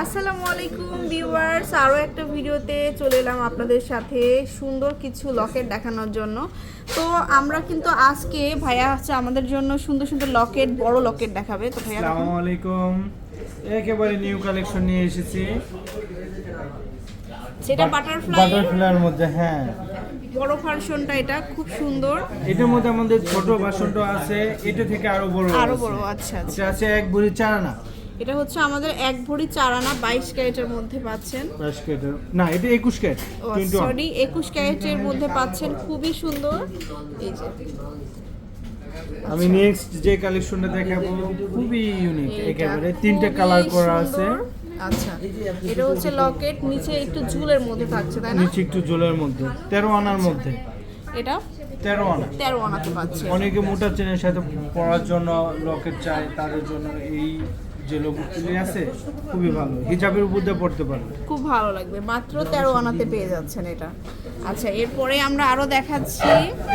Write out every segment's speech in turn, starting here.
আসসালামু আলাইকুম ভিউয়ার্স আরও একটা ভিডিওতে চলে এলাম আপনাদের সাথে সুন্দর কিছু লকেট দেখানোর জন্য। তো আমরা কিন্তু আজকে ভাইয়া হচ্ছে আমাদের জন্য সুন্দর সুন্দর লকেট বড় লকেট দেখাবে। তো ভাইয়া আসসালামু আলাইকুম। একেবারে নিউ কালেকশন নিয়ে এসেছি। সেটা বাটারফ্লাই বাটারফ্লাইয়ের মধ্যে হ্যাঁ। বড় ভার্সনটা এটা খুব সুন্দর। এটার মধ্যে আমাদের ছোট ভাষণটা আছে এটা থেকে আরও বড় আরও বড় আচ্ছা আচ্ছা। আছে এক ভরি চার আনা এটা হচ্ছে আমাদের এক ভরি চার আনা বাইশ ক্যারেটের মধ্যে পাচ্ছেন। বাইশ ক্যারেটের না এটা একুশ ক্যারেট সরি একুশ ক্যারেটের মধ্যে পাচ্ছেন খুবই সুন্দর। এই যে। আমি নেক্সট যে কালেকশনটা দেখাবো খুবই ইউনিক একেবারে তিনটা কালার করা আছে। আচ্ছা এটা হচ্ছে লকেট নিচে একটু ঝুলের মধ্যে থাকছে তাই না? নিচে একটু ঝুলের মধ্যে তেরো আনার মধ্যে। এটা? তেরো আনা। তেরো আনাতে পাচ্ছে অনেকে মোটা চেনের সাথে পড়ার জন্য লকেট চায় তাদের জন্য এই যে লোকগুলি আছে খুবই ভালো। হিজাবের উপর দিয়ে পড়তে পারবে। খুব ভালো লাগবে। মাত্র তেরো আনাতে পেয়ে যাচ্ছেন এটা। আচ্ছা এরপরে আমরা আরও দেখাচ্ছি।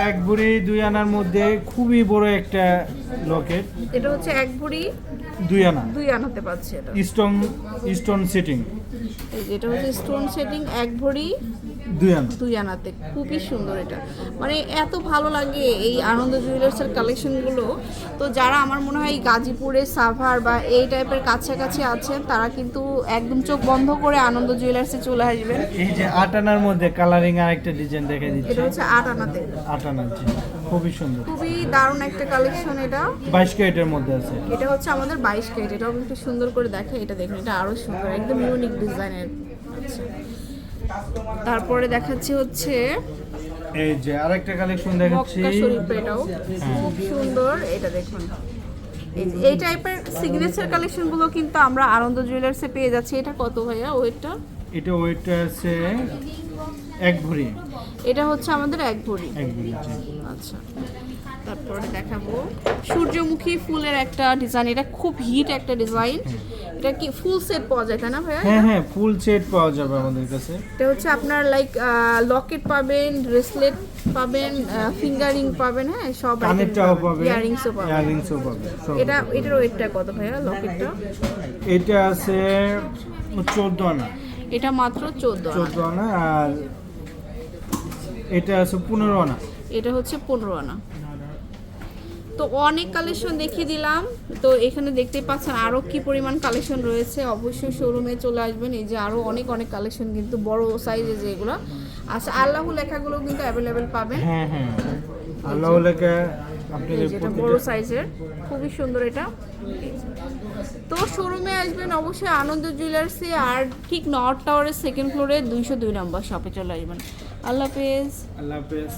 এক বুড়ি দুই আনার মধ্যে খুবই বড় একটা লকেট। এটা হচ্ছে এক ভরি দুই আনা। দুই আনাতে পাচ্ছে এটা। Stone stone sitting. এটা হচ্ছে স্টোন সেটিং এক ভরি দুই আনা আনাতে খুবই সুন্দর এটা। মানে এত ভালো লাগে এই আনন্দ জুয়েলার্সের কালেকশনগুলো। তো যারা আমার মনে হয় গাজীপুরে সাভার বা এই টাইপের কাছাকাছি আছেন তারা কিন্তু একদম চোখ বন্ধ করে আনন্দ জুয়েলার্সে চলে আসবেন। এই যে আট আনার মধ্যে কালারিং আরেকটা ডিজাইন দেখা দিচ্ছে। এটা হচ্ছে আট আনাতে। আট আনার খুবই সুন্দর। খুবই দারুণ একটা কালেকশন এটা। বাইশ ক্যারেটের মধ্যে আছে। এটা হচ্ছে আমাদের বাইশ কেট এটাও একটু সুন্দর করে দেখে এটা দেখুন এটা আরও সুন্দর একদম ইউনিক ডিজাইনের আচ্ছা তারপরে দেখাচ্ছি হচ্ছে এই যে আরেকটা কালেকশন দেখাচ্ছি। মক্কা শরীফ এটাও খুব সুন্দর এটা দেখুন। এই টাইপের সিগনেচার কালেকশনগুলো কিন্তু আমরা আনন্দ জুয়েলার্সে পেয়ে যাচ্ছি। এটা কত ভাইয়া ওয়েটটা? এটা ওয়েটটা আছে এক ভরি। এটা হচ্ছে আমাদের এক ভরি। এক ভরি আচ্ছা। তারপরে দেখাবো। সূর্যমুখী ফুলের একটা ডিজাইন এটা খুব হিট একটা ডিজাইন এটা কি ফুল সেট পাওয়া যায় তাই না ভাইয়া হ্যাঁ হ্যাঁ ফুল সেট পাওয়া যাবে আমাদের কাছে। এটা হচ্ছে আপনার লাইক লকেট পাবেন ব্রেসলেট পাবেন ফিঙ্গারিং পাবেন হ্যাঁ সব কানেরটাও পাবে ইয়ারিংসও পাবেন। ইয়ারিংসও পাবে সব এটা এটার ওয়েটটা কত ভাইয়া লকেটটা এটা আছে চোদ্দ আনা। এটা মাত্র চোদ্দ চোদ্দ আনা আর এটা আছে পনেরো আনা। এটা হচ্ছে পনেরো আনা। তো অনেক কালেকশন দেখিয়ে দিলাম। তো এখানে দেখতেই পাচ্ছেন আরও কি পরিমাণ কালেকশন রয়েছে। অবশ্যই শোরুমে চলে আসবেন। এই যে আরও অনেক অনেক কালেকশন কিন্তু বড় সাইজে যেগুলো আচ্ছা আল্লাহ লেখাগুলো কিন্তু অ্যাভেলেবেল পাবেন। হ্যাঁ হ্যাঁ। আল্লাহ লেখা যেটা বড় সাইজের খুবই সুন্দর এটা। তো শোরুমে আসবেন অবশ্যই আনন্দ জুয়েলার্সে আর ঠিক নর্থ টাওয়ারের সেকেন্ড ফ্লোরে দুইশো দুই নম্বর শপে চলে আসবেন। আল্লাহ হাফেজ। আল্লাহ হাফেজ।